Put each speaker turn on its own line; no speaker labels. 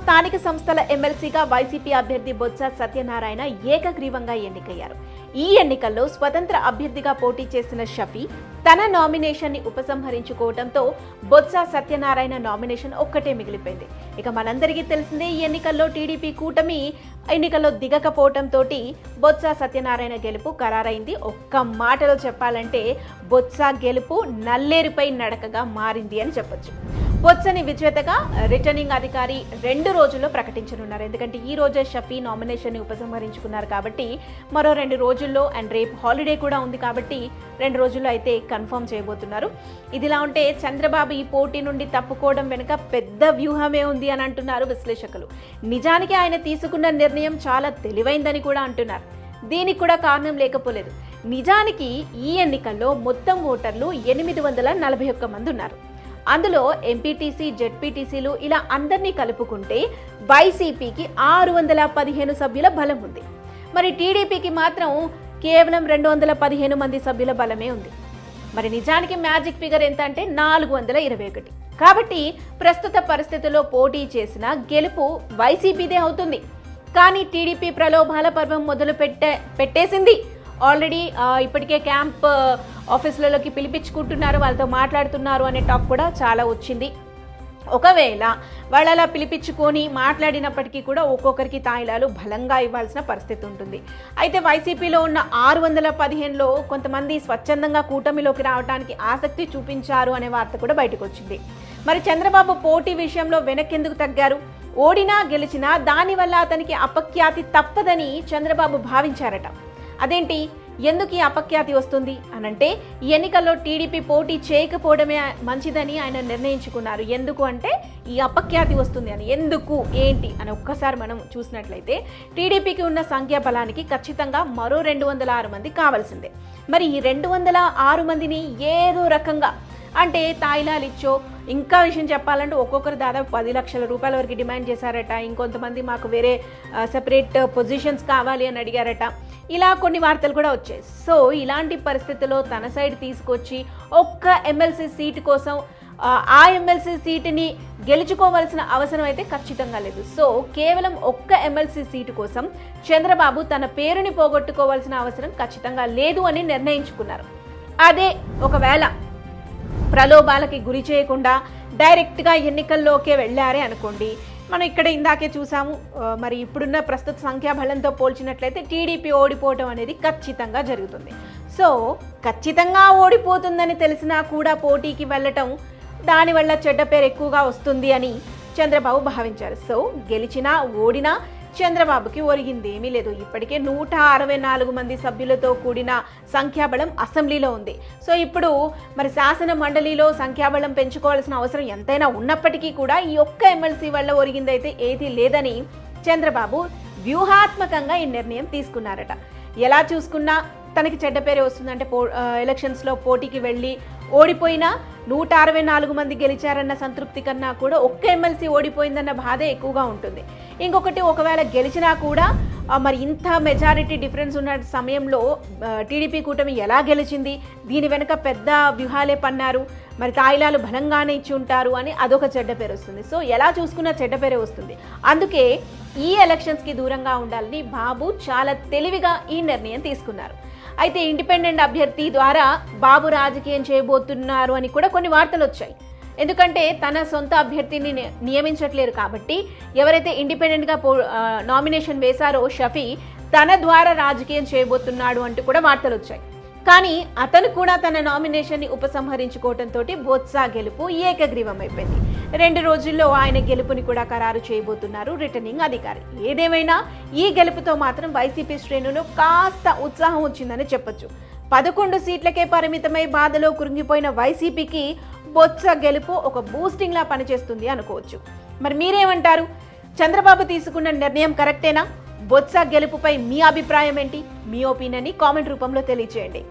స్థానిక సంస్థల ఎమ్మెల్సీగా వైసీపీ అభ్యర్థి బొత్స సత్యనారాయణ ఏకగ్రీవంగా ఎన్నికయ్యారు. ఈ ఎన్నికల్లో స్వతంత్ర అభ్యర్థిగా పోటీ చేసిన షఫీ తన నామినేషన్ని ఉపసంహరించుకోవడంతో బొత్స సత్యనారాయణ నామినేషన్ ఒక్కటే మిగిలిపోయింది. ఇక మనందరికీ తెలిసిందే ఈ ఎన్నికల్లో టీడీపీ కూటమి ఎన్నికల్లో దిగకపోవడంతో బొత్స సత్యనారాయణ గెలుపు ఖరారైంది. ఒక్క మాటలో చెప్పాలంటే బొత్స గెలుపు నల్లేరుపై నడకగా మారింది అని చెప్పొచ్చు. పొచ్చని విజేతగా రిటర్నింగ్ అధికారి రెండు రోజుల్లో ప్రకటించనున్నారు. ఎందుకంటే ఈ రోజే షఫీ నామినేషన్ని ఉపసంహరించుకున్నారు కాబట్టి మరో రెండు రోజుల్లో అండ్ రేపు హాలిడే కూడా ఉంది కాబట్టి రెండు రోజుల్లో అయితే కన్ఫర్మ్ చేయబోతున్నారు. ఇదిలా ఉంటే చంద్రబాబు ఈ పోటీ నుండి తప్పుకోవడం వెనుక పెద్ద వ్యూహమే ఉంది అని అంటున్నారు విశ్లేషకులు. నిజానికి ఆయన తీసుకున్న నిర్ణయం చాలా తెలివైందని కూడా అంటున్నారు. దీనికి కూడా కారణం లేకపోలేదు. నిజానికి ఈ ఎన్నికల్లో మొత్తం ఓటర్లు ఎనిమిది వందల నలభై ఒక్క మంది ఉన్నారు. అందులో ఎంపీటీసీ జెడ్పీటీసీలు ఇలా అందరినీ కలుపుకుంటే వైసీపీకి ఆరు వందల పదిహేను సభ్యుల బలం ఉంది. మరి టీడీపీకి మాత్రం కేవలం రెండు వందల పదిహేను మంది సభ్యుల బలమే ఉంది. మరి నిజానికి మ్యాజిక్ ఫిగర్ ఎంత అంటే నాలుగు వందల ఇరవై ఒకటి. కాబట్టి ప్రస్తుత పరిస్థితుల్లో పోటీ చేసిన గెలుపు వైసీపీదే అవుతుంది. కానీ టీడీపీ ప్రలోభాల పర్వం మొదలు పెట్టే పెట్టేసింది. ఆల్రెడీ ఇప్పటికే క్యాంప్ ఆఫీసులలోకి పిలిపించుకుంటున్నారు వాళ్ళతో మాట్లాడుతున్నారు అనే టాక్ కూడా చాలా వచ్చింది. ఒకవేళ వాళ్ళు అలా పిలిపించుకొని మాట్లాడినప్పటికీ కూడా ఒక్కొక్కరికి తాయిలాలు బలంగా ఇవ్వాల్సిన పరిస్థితి ఉంటుంది. అయితే వైసీపీలో ఉన్న ఆరు వందల పదిహేనులో కొంతమంది స్వచ్ఛందంగా కూటమిలోకి రావడానికి ఆసక్తి చూపించారు అనే వార్త కూడా బయటకు వచ్చింది. మరి చంద్రబాబు పోటీ విషయంలో వెనకెందుకు తగ్గారు? ఓడినా గెలిచినా దానివల్ల అతనికి అపఖ్యాతి తప్పదని చంద్రబాబు భావించారట. అదేంటి? ఎందుకు ఈ అపఖ్యాతి వస్తుంది అనంటే ఈ ఎన్నికల్లో టీడీపీ పోటీ చేయకపోవడమే మంచిదని ఆయన నిర్ణయించుకున్నారు. ఎందుకు అంటే ఈ అపఖ్యాతి వస్తుంది అని. ఎందుకు? ఏంటి? అని ఒక్కసారి మనం చూసినట్లయితే టీడీపీకి ఉన్న సంఖ్యాబలానికి ఖచ్చితంగా మరో రెండు వందల ఆరు మంది కావాల్సిందే. మరి ఈ రెండు వందల ఆరు మందిని ఏదో రకంగా అంటే తాయిలాలు ఇచ్చో ఇంకా విషయం చెప్పాలంటే ఒక్కొక్కరు దాదాపు పది లక్షల రూపాయల వరకు డిమాండ్ చేశారట. ఇంకొంతమంది మాకు వేరే సెపరేట్ పొజిషన్స్ కావాలి అని అడిగారట. ఇలా కొన్ని వార్తలు కూడా వచ్చాయి. సో ఇలాంటి పరిస్థితుల్లో తన సైడ్ తీసుకొచ్చి ఒక్క ఎమ్మెల్సీ సీటు కోసం ఆ, ఎమ్మెల్సీ సీటుని గెలుచుకోవాల్సిన అవసరం అయితే ఖచ్చితంగా లేదు. సో కేవలం ఒక్క ఎమ్మెల్సీ సీటు కోసం చంద్రబాబు తన పేరుని పోగొట్టుకోవాల్సిన అవసరం ఖచ్చితంగా లేదు అని నిర్ణయించుకున్నారు. అదే ఒకవేళ ప్రలోభాలకి గురి చేయకుండా డైరెక్ట్గా ఎన్నికల్లోకే వెళ్ళారే అనుకోండి మనం ఇక్కడ ఇందాకే చూసాము మరి ఇప్పుడున్న ప్రస్తుత సంఖ్యాబలంతో పోల్చినట్లయితే టీడీపీ ఓడిపోవటం అనేది ఖచ్చితంగా జరుగుతుంది. సో ఖచ్చితంగా ఓడిపోతుందని తెలిసినా కూడా పోటీకి వెళ్ళటం దానివల్ల చెడ్డ పేరు ఎక్కువగా వస్తుంది అని చంద్రబాబు భావించారు. సో గెలిచినా ఓడినా చంద్రబాబుకి ఒరిగింది ఏమీ లేదు. ఇప్పటికే నూట అరవై నాలుగు మంది సభ్యులతో కూడిన సంఖ్యాబలం అసెంబ్లీలో ఉంది. సో ఇప్పుడు మరి శాసన మండలిలో సంఖ్యాబలం పెంచుకోవాల్సిన అవసరం ఎంతైనా ఉన్నప్పటికీ కూడా ఈ ఒక్క ఎమ్మెల్సీ వల్ల ఒరిగిందైతే ఏదీ లేదని చంద్రబాబు వ్యూహాత్మకంగా ఈ నిర్ణయం తీసుకున్నారట. ఎలా చూసుకున్నా తనకి చెడ్డ పేరే వస్తుందంటే పో ఎలక్షన్స్లో పోటీకి వెళ్ళి ఓడిపోయినా నూట అరవై నాలుగు మంది గెలిచారన్న సంతృప్తి కన్నా కూడా ఒక్క ఎమ్మెల్సీ ఓడిపోయిందన్న బాధే ఎక్కువగా ఉంటుంది. ఇంకొకటి ఒకవేళ గెలిచినా కూడా మరి ఇంత మెజారిటీ డిఫరెన్స్ ఉన్న సమయంలో టీడీపీ కూటమి ఎలా గెలిచింది దీని వెనుక పెద్ద వ్యూహాలే పన్నారు మరి తాయిలాలు బలంగానే ఇచ్చి ఉంటారు అని అదొక చెడ్డ పేరు వస్తుంది. సో ఎలా చూసుకున్నా చెడ్డ పేరే వస్తుంది. అందుకే ఈ ఎలక్షన్స్కి దూరంగా ఉండాలని బాబు చాలా తెలివిగా ఈ నిర్ణయం తీసుకున్నారు. అయితే ఇండిపెండెంట్ అభ్యర్థి ద్వారా బాబు రాజకీయం చేయబోతున్నారు అని కూడా కొన్ని వార్తలు వచ్చాయి. ఎందుకంటే తన సొంత అభ్యర్థిని ని- నియమించట్లేరు కాబట్టి ఎవరైతే ఇండిపెండెంట్గా పో నామినేషన్ వేశారో షఫీ తన ద్వారా రాజకీయం చేయబోతున్నాడు అంటూ కూడా వార్తలు వచ్చాయి. కానీ అతను కూడా తన నామినేషన్ని ఉపసంహరించుకోవడంతో బొత్స గెలుపు ఏకగ్రీవం అయిపోయింది రెండు రోజుల్లో ఆయన గెలుపుని కూడా ఖరారు చేయబోతున్నారు రిటర్నింగ్ అధికారి. ఏదేమైనా ఈ గెలుపుతో మాత్రం వైసీపీ శ్రేణులు కాస్త ఉత్సాహం వచ్చిందని చెప్పొచ్చు. పదకొండు సీట్లకే పరిమితమై బాధలో కురింగిపోయిన వైసీపీకి బొత్స గెలుపు ఒక బూస్టింగ్లా పనిచేస్తుంది అనుకోవచ్చు. మరి మీరేమంటారు? చంద్రబాబు తీసుకున్న నిర్ణయం కరెక్టేనా? బొత్స గెలుపుపై మీ అభిప్రాయం ఏంటి? మీ ఒపీనియన్ని కామెంట్ రూపంలో తెలియజేయండి